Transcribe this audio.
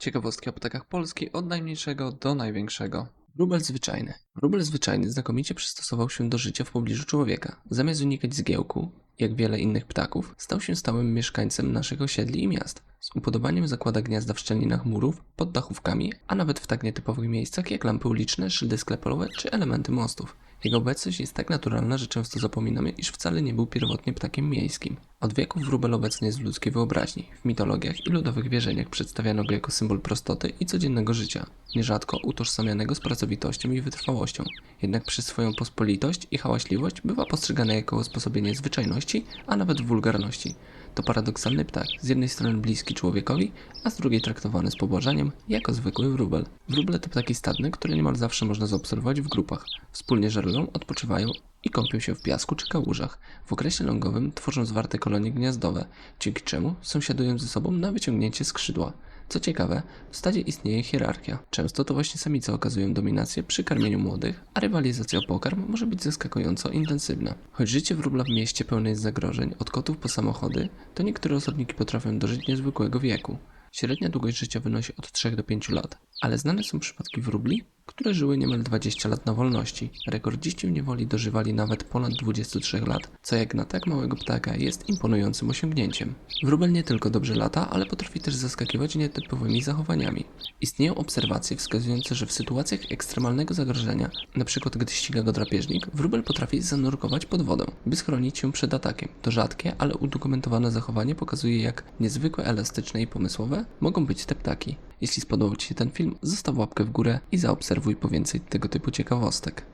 Ciekawostki o ptakach Polski od najmniejszego do największego. Wróbel zwyczajny. Wróbel zwyczajny znakomicie przystosował się do życia w pobliżu człowieka. Zamiast unikać zgiełku, jak wiele innych ptaków, stał się stałym mieszkańcem naszych osiedli i miast. Z upodobaniem zakłada gniazda w szczelinach murów, pod dachówkami, a nawet w tak nietypowych miejscach jak lampy uliczne, szyldy sklepowe czy elementy mostów. Jego obecność jest tak naturalna, że często zapominamy, iż wcale nie był pierwotnie ptakiem miejskim. Od wieków wróbel obecny jest w ludzkiej wyobraźni. W mitologiach i ludowych wierzeniach przedstawiano go jako symbol prostoty i codziennego życia, nierzadko utożsamianego z pracowitością i wytrwałością. Jednak przez swoją pospolitość i hałaśliwość bywa postrzegany jako usposobienie zwyczajności, a nawet wulgarności. To paradoksalny ptak, z jednej strony bliski człowiekowi, a z drugiej traktowany z pobłażaniem jako zwykły wróbel. Wróble to ptaki stadne, które niemal zawsze można zaobserwować w grupach. Wspólnie żerują, odpoczywają i kąpią się w piasku czy kałużach. W okresie lągowym tworzą zwarte kolonie gniazdowe, dzięki czemu sąsiadują ze sobą na wyciągnięcie skrzydła. Co ciekawe, w stadzie istnieje hierarchia. Często to właśnie samice okazują dominację przy karmieniu młodych, a rywalizacja o pokarm może być zaskakująco intensywna. Choć życie wróbla w mieście pełne jest zagrożeń, od kotów po samochody, to niektóre osobniki potrafią dożyć niezwykłego wieku. Średnia długość życia wynosi od 3 do 5 lat, ale znane są przypadki wróbli, które żyły niemal 20 lat na wolności. Rekordziści w niewoli dożywali nawet ponad 23 lat, co jak na tak małego ptaka jest imponującym osiągnięciem. Wróbel nie tylko dobrze lata, ale potrafi też zaskakiwać nietypowymi zachowaniami. Istnieją obserwacje wskazujące, że w sytuacjach ekstremalnego zagrożenia, np. gdy ściga go drapieżnik, wróbel potrafi zanurkować pod wodę, by schronić się przed atakiem. To rzadkie, ale udokumentowane zachowanie pokazuje, jak niezwykle elastyczne i pomysłowe mogą być te ptaki. Jeśli spodobał Ci się ten film, zostaw łapkę w górę i zaobserwuj po więcej tego typu ciekawostek.